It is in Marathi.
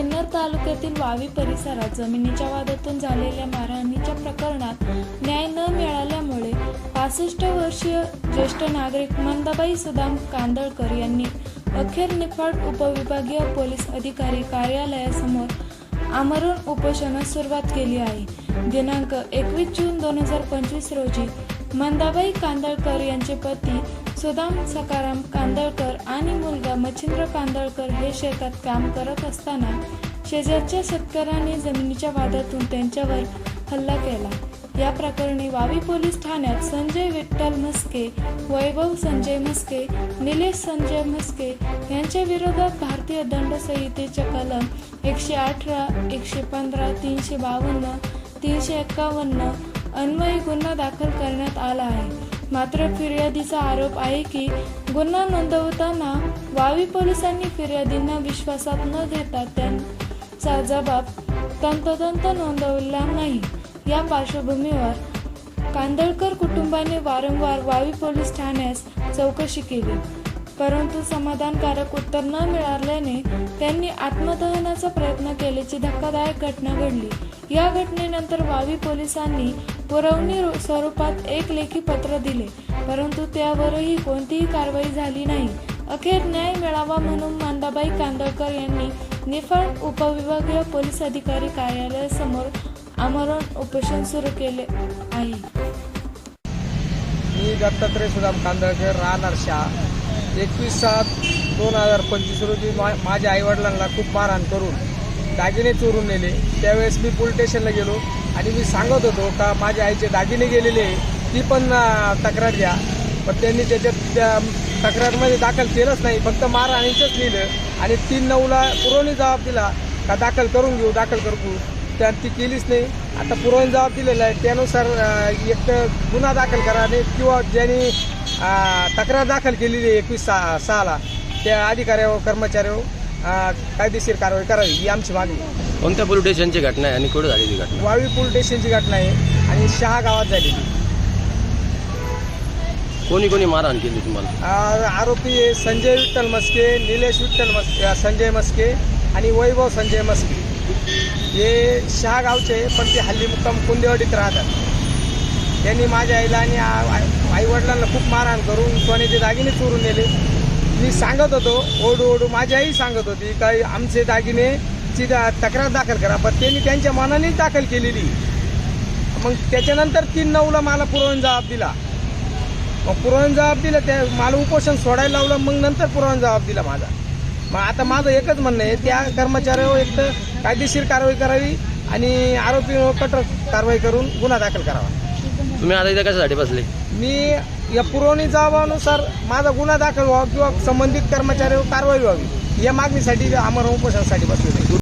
सिन्नर तालुक्यातील वावी परिसरात जमिनीच्या वादातून झालेल्या मारहाणीच्या प्रकरणात न्याय न मिळाल्यामुळे पासष्ट वर्षीय ज्येष्ठ नागरिक मंदाबाई सुदाम कांदळकर यांनी अखेर निफाड उपविभागीय पोलीस अधिकारी कार्यालयासमोर आमरण उपोषणास सुरुवात केली आहे. दिनांक एकवीस जून दोन हजार पंचवीस रोजी मंदाबाई कांदळकर यांचे पती सुदाम सकाराम कांदळकर आणि मुलगा मच्छिंद्र कांदळकर हे शेतात काम करत असताना शेजारच्या शेतकऱ्यांनी जमिनीच्या वादातून त्यांच्यावर हल्ला केला. या प्रकरणी वावी पोलीस ठाण्यात संजय विठ्ठल म्हस्के वैभव संजय म्हस्के निलेश संजय म्हस्के यांच्या विरोधात भारतीय दंड संहितेच्या कलम एकशे अठरा एकशे पंधरा तीनशे बावन्न तीनशे एक्कावन्न अन्वयी गुन्हा दाखल करण्यात आला आहे. मात्र फिर्यादीचा आरोप आहे की गुन्हा नोंदवताना वावी पोलिसांनी फिर्यादींना विश्वासात न घेता त्यांचा जबाब तंतोतंत नोंदवला नाही. या पार्श्वभूमीवर कांदळकर कुटुंबाने वारंवार वावी पोलीस ठाण्यास चौकशी केली. परंतु समाधानकारक उत्तर न मिळाल्याने त्यांनी आत्मदहनाचा प्रयत्न केल्याची धक्कादायक घटना घडली. या घटनेनंतर वावी पोलिसांनी पुरवणी स्वरूपात एक लेखी पत्र दिले परंतु त्यावरही कोणतीही कारवाई झाली नाही. अखेर न्याय मिळावा म्हणून मांदाबाई कांदळकर यांनी निफाड उपविभागीय पोलीस अधिकारी कार्यालयासमोर आमरण उपोषण सुरू केले आहे. मी दत्तात्रय सुदाम कांदळकर राहणार शाह. एकवीस सात दोन हजार पंचवीस रोजी मा माझ्या आईवडिलांना खूप मारहाण करून दागिने चोरून नेले. त्यावेळेस मी पोलीस स्टेशनला गेलो आणि मी सांगत होतो का माझ्या आईचे दागिने गेलेले ती पण तक्रार द्या पण त्यांनी त्याच्यात त्या तक्रारमध्ये दाखल केलंच नाही फक्त मारहाणीचंच लिहिलं आणि तीन नऊला पुरवणी जबाब दिला का दाखल करून घेऊ दाखल करू त्या ती केलीच नाही. आता पुरवणी जबाब दिलेला आहे त्यानुसार एक तर गुन्हा दाखल करा आणि किंवा ज्यांनी तक्रार दाखल केलेली आहे एकवीस सहा सहाला. त्या अधिकाऱ्यावर कर्मचाऱ्यावर अं, कायदेशीर कारवाई करावी ही आमची मागणी. कोणत्या पोलीस स्टेशनची घटना आहे आणि कुठे झालेली घटना? वावी पोलीस स्टेशनची घटना आहे आणि शहा गावात झालेली कोणी कोणी मारहाण केली तुम्हाला? आरोपी आहे संजय विठ्ठल मस्के निलेश विठ्ठल मस्के संजय मस्के आणि वैभव संजय मस्के. हे शहा गावचे पण ते हल्ली मुक्काम कुंदेवाडीत राहतात. त्यांनी माझ्या आईला आणि आईवडिलांना खूप मारहाण करून सोन्याचे दागिने चोरून नेले. मी सांगत होतो ओढू ओढू माझी आई सांगत होती काही आमचे दागिनेची दा- तक्रार दाखल करा. पण त्यांनी त्यांच्या मनानेच दाखल केलेली. मग त्याच्यानंतर तीन नऊला मला पुरवण जबाब दिला. मग पुरवण जबाब दिला त्या मला उपोषण सोडायला लावलं मग नंतर पुरवण जबाब दिला माझा. मग आता माझं एकच म्हणणं आहे त्या कर्मचाऱ्यावर एक तर कायदेशीर कारवाई करावी आणि आरोपीवर कठोर कारवाई करून गुन्हा दाखल करावा. तुम्ही आता इथे कशासाठी बसले? मी या पुरवणी जबाबानुसार माझा गुन्हा दाखल व्हावा किंवा संबंधित कर्मचाऱ्यावर कारवाई व्हावी या मागणीसाठी आम्हाला उपोषणासाठी बसले